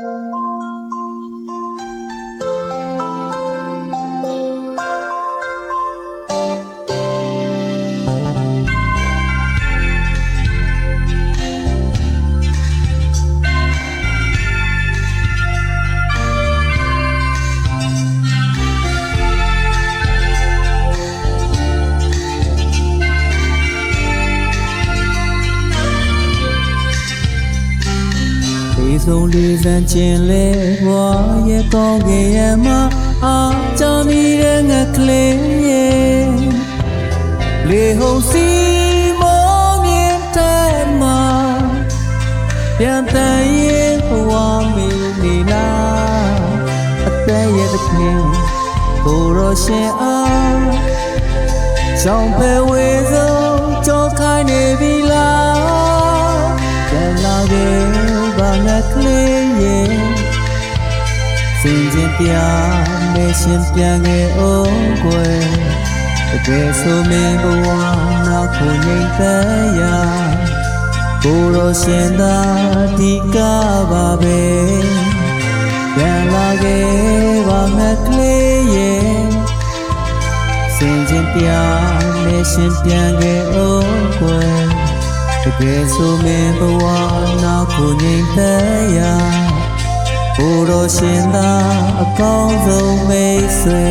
ဒီ ဆုံးလေးစံကျင်လဲဘွာရဲ့ကောင်းကင်ရဲ့မအားချမီတဲ့ငကလေးရဲ့လေဟုန်စီမောမြင်တဲ့မှာပြန်တန်ရဲ့ဘဝမီနေလားအသက်ရဲ့တစ်ခင်ကိုရောရှင်အားကြောင့်ပဲဝေဆုံး ပါငါကလေးရဲ့စင်ကျင်ပြမေရှင်ပြန်ခဲ့အောင်ကွယ်တကယ်ဆိုမင်းဘဝနာကိုငိမ့်တဲ့ရာကိုရောရှင်သာဒီကပါပဲပြန်လာခဲ့ပါငါကလေးရဲ့စင်ချင်းပြနေရှင်ပြန်ခဲ့အောင်ကွယ် တကယ်ဆိုမင်းဘဝနောက်ကိုငြိမ်သက်ရာဘိုးတော်ရှင်သာအကောင်းဆုံးမိတ်ဆွေ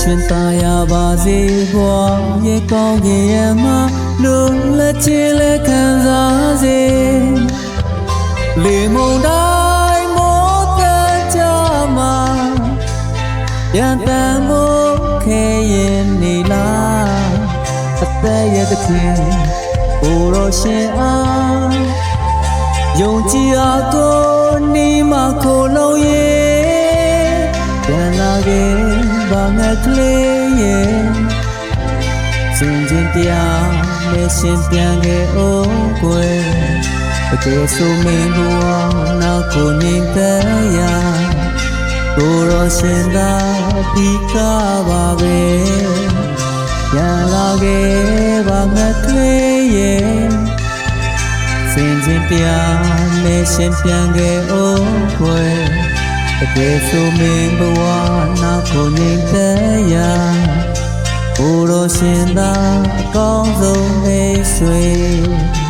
ရှင်သားရပါစေဘွာရဲ့ကောင်းကင်ရဲ့မလုံးလက်ချင်လက်ခံစားစေလေမုန်တိုင်းမောတကြမှာပြန်တမ်းမို့ခဲရင်နေလားအသက်ရဲ့တစ်ခင်ဘိုးတော်ရှင်အားယုံကြည်အားကိုနေမခိုလုံးရဲ့ပြ ပါငါကလေးရဲ့စင်ကျင်တရားနဲ့ရှင်ပြန်ခဲ့အောင်ကွယ်တကယ်ဆိုမင်းဘဝနောက်ကိုနေတဲ့ရာကိုရောရှင်သာဒီကပါပဲပြန်လာခဲ့ပါငါကလေးရဲ့စင်ကျင်တရားနဲ့ရှင်ပြန်ခဲ့အောင်ကွယ်တကယ်ဆိုမင်းဘ ရှင်သာအကောင်းဆုံးမိတ်ဆွေ